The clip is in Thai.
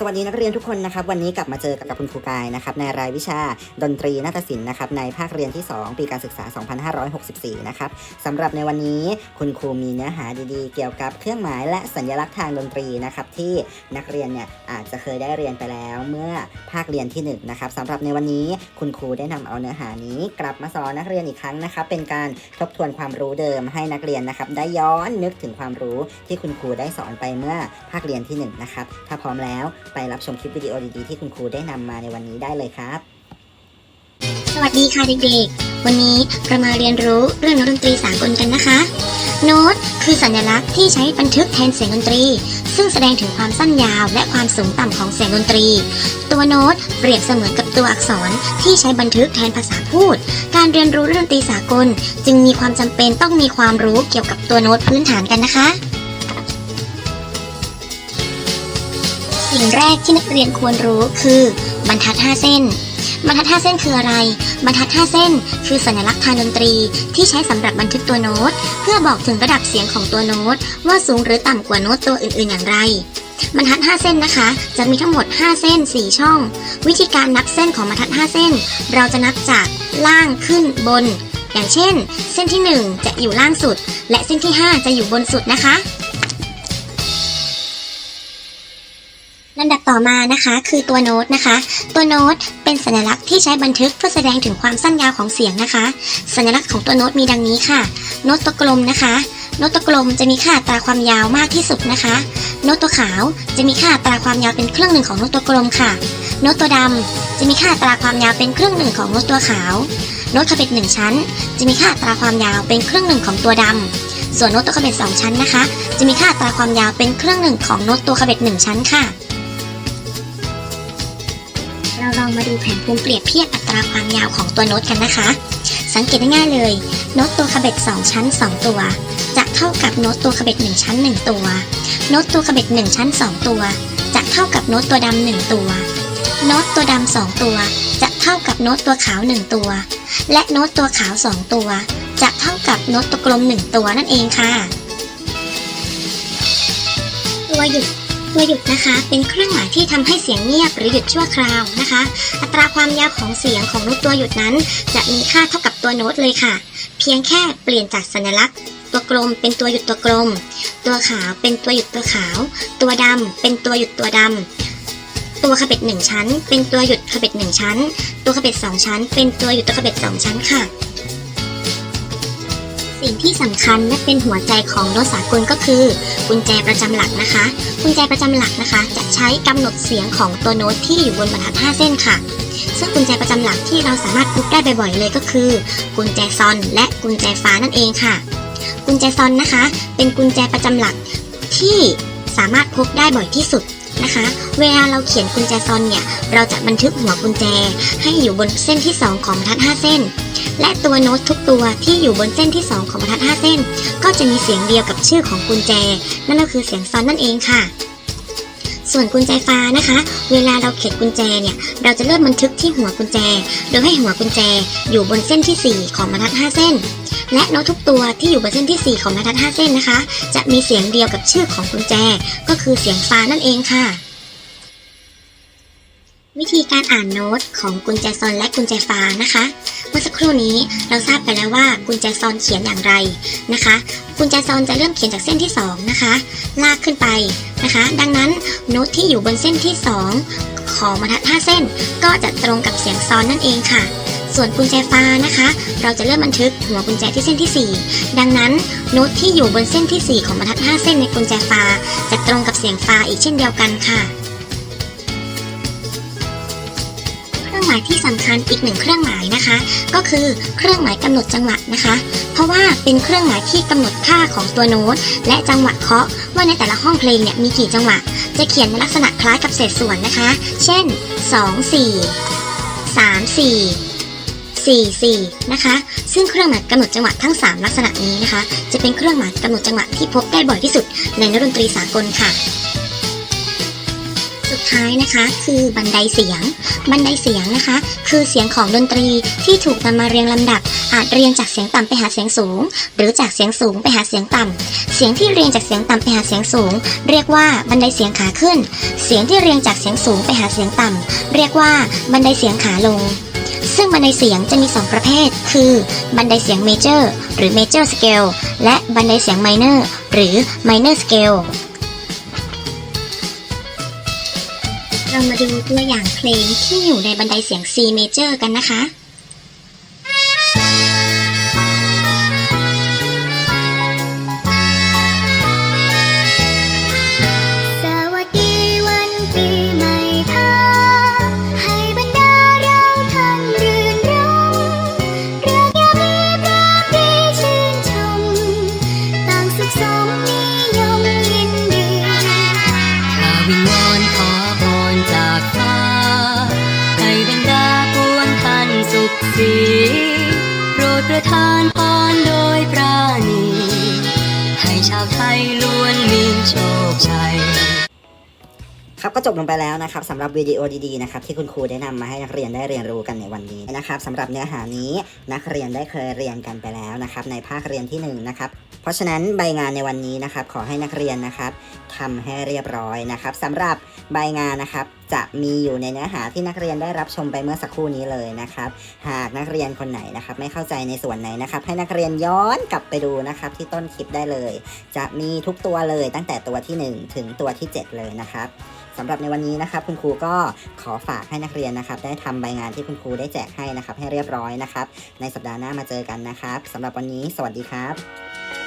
สวัสดีนักเรียนทุกคนนะครับวันนี้กลับมาเจอกับคุณครูกายนะครับในรายวิชาดนตรีนาฏศิลป์นะครับในภาคเรียนที่ 2 ปีการศึกษา 2564 นะครับสำหรับในวันนี้คุณครูมีเนื้อหาดีๆ เกี่ยวกับเครื่องหมายและสัญลักษณ์ทางดนตรีนะครับที่นักเรียนเนี่ยอาจจะเคยได้เรียนไปแล้วเมื่อภาคเรียนที่1นะครับสำหรับในวันนี้คุณครูได้นำเอาเนื้อหานี้ กลับมาสอนนักเรียนอีกครั้งนะครับเป็นการทบทวนความรู้เดิมให้นักเรียนนะครับได้ย้อนนึกถึงความรู้ที่คุณครูได้สอนไปเมื่อภาคเรียนที่หนึ่งนะครับถ้าพร้อมแล้วไปรับชมคลิปวิดีโอดีๆที่คุณครูได้นำมาในวันนี้ได้เลยครับ สวัสดีค่ะเด็กๆ วันนี้เรามาเรียนรู้เรื่องโน้ตดนตรีสากลกันนะคะ โน้ตคือสัญลักษณ์ที่ใช้บันทึกแทนเสียงดนตรี ซึ่งแสดงถึงความสั้นยาวและความสูงต่ำของเสียงดนตรี ตัวโน้ตเปรียบเสมือนกับตัวอักษรที่ใช้บันทึกแทนภาษาพูด การเรียนรู้เรื่องดนตรีสากล จึงมีความจำเป็นต้องมีความรู้เกี่ยวกับตัวโน้ตพื้นฐานกันนะคะ สิ่งแรกที่นักเรียนควรรู้คือ บรรทัด 5 เส้น บรรทัด 5 เส้นคืออะไร บรรทัด 5 เส้น คือสัญลักษณ์ทางดนตรี ที่ใช้สำหรับบันทึกตัวโน้ต เพื่อบอกถึงระดับเสียงของตัวโน้ต ว่าสูงหรือต่ำกว่าโน้ตตัวอื่น ๆ อย่างไร บรรทัด 5 เส้นนะคะ จะมีทั้งหมด 5 เส้น 4 ช่อง วิธีการนับเส้นของบรรทัด 5 เส้น เราจะนับจากล่างขึ้นบน อย่างเช่น เส้นที่ 1 จะอยู่ล่างสุด และเส้นที่ 5 จะอยู่บนสุดนะคะ ลำดับต่อมานะคะ คือตัวโน้ตนะคะ ตัวโน้ตเป็นสัญลักษณ์ที่ใช้บันทึกเพื่อแสดงถึงความสั้นยาวของเสียงนะคะ สัญลักษณ์ของตัวโน้ตมีดังนี้ค่ะ โน้ตตัวกลมนะคะ โน้ตตัวกลมจะมีค่าตราความยาวมากที่สุดนะคะ โน้ตตัวขาวจะมีค่าตราความยาวเป็นครึ่งหนึ่งของโน้ตตัวกลมค่ะ โน้ตตัวดำจะมีค่าตราความยาวเป็นครึ่งหนึ่งของโน้ตตัวขาว โน้ตขเบ็ดหนึ่งชั้น จะมีค่าตราความยาวเป็นครึ่งหนึ่งของตัวดำส่วนโน้ตตัวขเบ็ดสองชั้นนะคะ จะมีค่าตราความยาวเป็นครึ่งหนึ่งของโน้ตตัวขเบ็ดหนึ่งชั้นค่ะ องมาดูแผนภูมิเปรียบเทียบอัตราความยาวของตัวโน้ตกันนะคะ สังเกตได้ง่ายเลย โน้ตตัวขเบ็ด 2 ชั้น 2 ตัว จะเท่ากับโน้ตตัวขเบ็ด 1 ชั้น 1 ตัว โน้ตตัวขเบ็ด 1 ชั้น 2 ตัว จะเท่ากับโน้ตตัวดำหนึ่งตัว โน้ตตัวดำสองตัว จะเท่ากับโน้ตตัวขาวหนึ่งตัว และโน้ตตัวขาวสองตัว จะเท่ากับโน้ตตัวกลมหนึ่งตัวนั่นเองค่ะตัวหยุด ตัวหยุดนะคะ เป็นเครื่องหมายที่ทำให้เสียงเงียบหรือหยุดชั่วคราวนะคะ อัตราความยาวของเสียงของโน้ตตัวหยุดนั้น จะมีค่าเท่ากับตัวโน้ตเลยค่ะ เพียงแค่เปลี่ยนจากสัญลักษณ์ ตัวกลมเป็นตัวหยุดตัวกลม ตัวขาวเป็นตัวหยุดตัวขาว ตัวดำเป็นตัวหยุดตัวดำตัวขบเบ็ดหนึ่งชั้น เป็นตัวหยุดขบเบ็ดหนึ่งชั้น ตัวขบเบ็ดสองชั้น เป็นตัวหยุดตัวขบเบ็ดสองชั้นค่ะ สิ่งที่สำคัญและเป็นหัวใจของโน้ตสากลก็คือ กุญแจประจำหลักนะคะ กุญแจประจำหลักนะคะ จะใช้กำหนดเสียงของตัวโน้ตที่อยู่บนบรรทัด 5 เส้นค่ะ ซึ่งกุญแจประจำหลักที่เราสามารถพบได้บ่อยๆเลยก็คือ กุญแจซอน และกุญแจฟ้านั่นเองค่ะ กุญแจซอนนะคะ เป็นกุญแจประจำหลักที่สามารถพบได้บ่อยที่สุดนะคะ เวลาเราเขียนกุญแจซอนเนี่ย เราจะบันทึกหัวกุญแจให้อยู่บนเส้นที่ 2 ของบรรทัด 5 เส้น และตัวโน้ตทุกตัวที่อยู่บนเส้นที่ 2 ของบรรทัด 5 เส้น ก็จะมีเสียงเดียวกับชื่อของกุญแจ นั่นก็คือเสียงซอนนั่นเองค่ะ ส่วนกุญแจฟ้านะคะ เวลาเราเขียนกุญแจเนี่ย เราจะเริ่มบันทึกที่หัวกุญแจ โดยให้หัวกุญแจอยู่บนเส้นที่ 4 ของบรรทัด 5 เส้น และโน้ตทุกตัวที่อยู่บนเส้นที่ 4 ของบรรทัด 5 เส้นนะคะ จะมีเสียงเดียวกับชื่อของกุญแจ ก็คือเสียงฟ้านั่นเองค่ะ วิธีการอ่านโน้ตของกุญแจซอนและกุญแจฟ้านะคะ เมื่อสักครู่นี้เราทราบไปแล้วว่ากุญแจซอนเขียนอย่างไรนะคะ กุญแจซอนจะเริ่มเขียนจากเส้นที่ 2 นะคะ ลากขึ้นไปนะคะ ดังนั้นโน้ตที่อยู่บนเส้นที่ 2 ของบรรทัด5เส้น ก็จะตรงกับเสียงซอนนั่นเองค่ะ ส่วนกุญแจฟ้านะคะ เราจะเริ่มบันทึกหัวกุญแจที่เส้นที่ 4 ดังนั้นโน้ตที่อยู่บนเส้นที่ 4 ของบรรทัด5เส้นในกุญแจฟ้าจะตรงกับเสียงฟ้าอีกเช่นเดียวกันค่ะ รื่องหมายที่สำคัญอีกหนึ่งเครื่องหมายนะคะ ก็คือเครื่องหมายกำหนดจังหวะนะคะ เพราะว่าเป็นเครื่องหมายที่กำหนดค่าของตัวโน้ตและจังหวะเคาะว่าในแต่ละห้องเพลงเนี่ยมีกี่จังหวะ จะเขียนในลักษณะคล้ายกับเศษส่วนนะคะ เช่น 2 4 3 4 4 4 นะคะ ซึ่งเครื่องหมายกำหนดจังหวะทั้ง 3 ลักษณะนี้นะคะ จะเป็นเครื่องหมายกำหนดจังหวะที่พบได้บ่อยที่สุดในนักดนตรีสากลค่ะ ดท้ายนะคะ คือบันไดเสียง บันไดเสียงนะคะ คือเสียงของดนตรีที่ถูกนำมาเรียงลำดับ อาจเรียงจากเสียงต่ำไปหาเสียงสูง หรือจากเสียงสูงไปหาเสียงต่ำเสียงที่เรียงจากเสียงต่ำไปหาเสียงสูง เรียกว่าบันไดเสียงขาขึ้น เสียงที่เรียงจากเสียงสูงไปหาเสียงต่ำเรียกว่าบันไดเสียงขาลงซึ่งบันไดเสียงจะมี 2 ประเภท คือ บันไดเสียงเมเจอร์หรือ Major Scale และบันไดเสียง Minor หรือ Minor Scale เร รามาดูตัวอย่างเพลงที่อยู่ในบันไดเสียง C Major กันนะคะ ประทานพรโดยปราณี ให้ชาวไทยล้วนมีโชคชัยครับก็จบลงไปแล้วนะครับสำหรับวิดีโอดีๆนะครับที่คุณครูได้นำมาให้นักเรียนได้เรียนรู้กันในวันนี้นะครับสำหรับเนื้อหานี้นักเรียนได้เคยเรียนกันไปแล้วนะครับในภาคเรียนที่หนึ่งนะครับเพราะฉะนั้นใบงานในวันนี้นะครับขอให้นักเรียนนะครับทำให้เรียบร้อยนะครับสำหรับใบงานนะครับ จะมีอยู่ในเนื้อหาที่นักเรียนได้รับชมไปเมื่อสักครู่นี้เลยนะครับ หากนักเรียนคนไหนนะครับ ไม่เข้าใจในส่วนไหนนะครับ ให้นักเรียนย้อนกลับไปดูนะครับ ที่ต้นคลิปได้เลย จะมีทุกตัวเลยตั้งแต่ตัวที่หนึ่งถึงตัวที่เจ็ดเลยนะครับสำหรับในวันนี้นะครับคุณครูก็ขอฝากให้นักเรียนนะครับ ได้ทำใบงานที่คุณครูได้แจกให้นะครับ ให้เรียบร้อยนะครับ ในสัปดาห์หน้ามาเจอกันนะครับสำหรับวันนี้ สวัสดีครับ